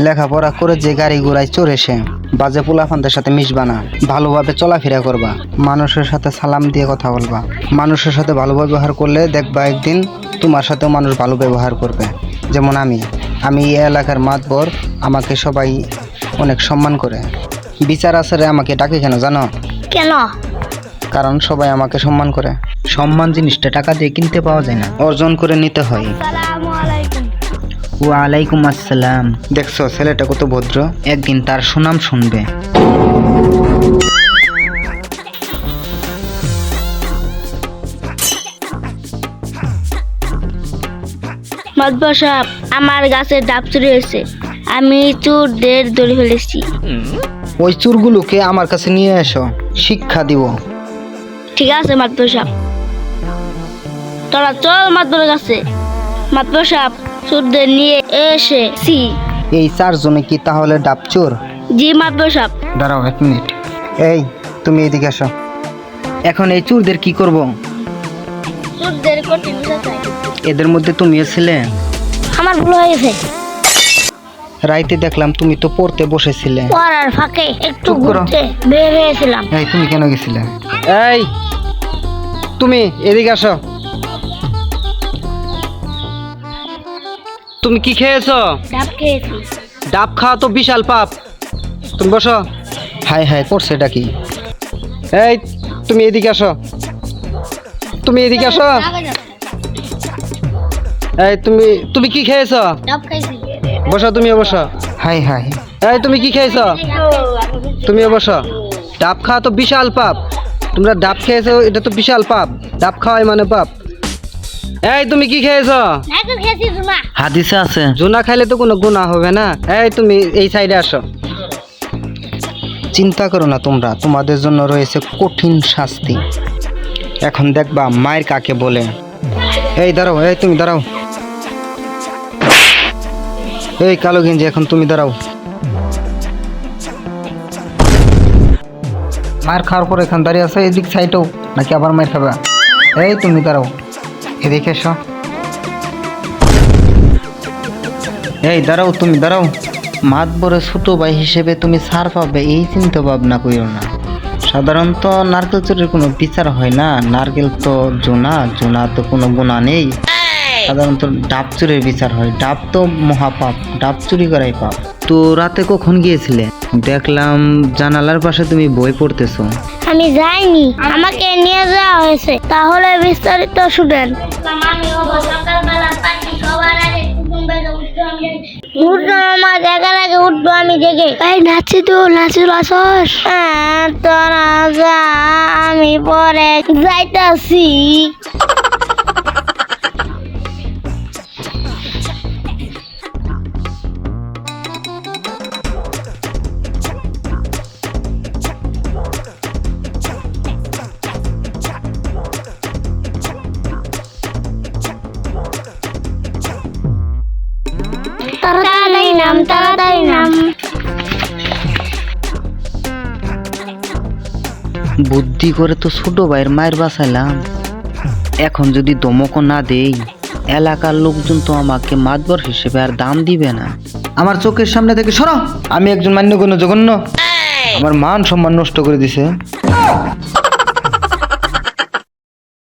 লেখাপড়া করে যে গাড়ি ঘোড়ায় চড়ে সে বাজে পোলাফানদের সাথে মিশবা না। ভালোভাবে চলাফেরা করবা। মানুষের সাথে সালাম দিয়ে কথা বলবা। মানুষের সাথে ভালো ব্যবহার করলে দেখবা একদিন তোমার সাথেও মানুষ ভালো ব্যবহার করবে। যেমন আমি। আমি এই এলাকার মাতবর। আমাকে সবাই অনেক সম্মান করে। বিচার আচারে আমাকে ডাকে কেন জানো? কেন? কারণ সবাই আমাকে সম্মান করে। সম্মান জিনিসটা টাকা দিয়ে কিনতে পাওয়া যায় না। অর্জন করে নিতে হয়। ওয়ালাইকুম আসসালাম। দেখছ ছেলেটা কত ভদ্র। একদিন তার সুনাম শুনবে। মাতবর সাহেব আমার গাছের ডাব চুরি হয়েছে। আমি চোরদের ধরে ফেলেছি। ওই চুরগুলোকে আমার কাছে নিয়ে এসো শিক্ষা দিব। ঠিক আছে মাতবর সাহেব। তোরা চল মাতবরের কাছে। চোরদের নিয়ে এসেছি এই চারজনে কি তাহলে ডাব চোর? জি দাঁড়াও এক মিনিট। এই তুমি এদিকে আসো এখন এই চুরদের কি করব? চোরদের কঠিন এদের মধ্যে তুমিও ছিলে? আমার ভুল হয়ে গেছে। রাইতে দেখলাম তুমি তো পড়তে বসেছিলে। পড়ার ফাঁকে একটু ঘুরতে বের হয়েছিলাম। এই তুমি কেন গেছিলে? এই তুমি এদিকে আসো তুমি কি খেয়েছো? ডাব খেয়েছি। ডাব খাওয়া তো বিশাল পাপ। তুমি বসো। হাই হাই করছে এটা কি? এই তুমি এদিকে আসো। তুমি এদিকে আসো। এই তুমি তুমি কি খেয়েছো? ডাব খাইছি। বসো তুমি বসো। Hi hi. এই তুমি কি খেয়েছো? তুমি বসো। ডাব খাওয়া তো বিশাল পাপ। তোমরা ডাব খেয়েছো এটা তো বিশাল পাপ। ডাব খাওয়াই মানে পাপ। এই তুমি কি খেয়েছো? হাদিসে আছে। জুনা খাইলে তো কোনো গুণা হবে না। এই তুমি এই সাইডে আসো। চিন্তা করো না তোমরা তোমাদের জন্য রয়েছে কঠিন শাস্তি। এখন দেখবা মায়ের কাকে বলে। এই দাঁড়াও এই তুমি দাঁড়াও। এই কালো গেঞ্জি এখন তুমি দাঁড়াও। মায়ের খাওয়ার পর এখন দাঁড়িয়ে আছে এদিক সাইডেও নাকি আবার মায়ের খাবে? এই তুমি দাঁড়াও। এদিকে এসো। এই দাঁড়াও তুমি দাঁড়াও। মাতবরে ছোট ভাই হিসেবে তুমি ছাড় পাবে এই চিন্তা ভাবনা করিও না। সাধারণত নারকেল চুরির কোনো বিচার হয় না। নারকেল তো জোনা জোনা তো কোনো গুণা নেই। সাধারণত ডাব চুরির বিচার হয়। ডাব তো মহাপাপ ডাব চুরি করাই পাপ। তো রাতে কখন গিয়েছিলে? দেখলাম জানালার পাশে তুমি বই পড়তেছো। আমি যাইনি, আমাকে নিয়ে যাওয়া হয়েছে। তাহলে বিস্তারিত শুনেন। উঠবো আমার জায়গার আগে উঠবো আমি জেগে। এই নাচি তো, নাচি লাসস তোরা যা, আমি পরে যাইতাছি। নাম তাড়াতাড়ি নাম। বুদ্ধি করে তো ছোট ভাইয়ের মায়ের বাঁচাইলাম। এখন যদি দমকও না দেই, এলাকার লোকজন তো আমাকে মাতবর হিসেবে আর দাম দিবে না। আমার চোখের সামনে থেকে সরো, আমি একজন মান্যগণ্য জঘন্য। আমার মান সম্মান নষ্ট করে দিছে।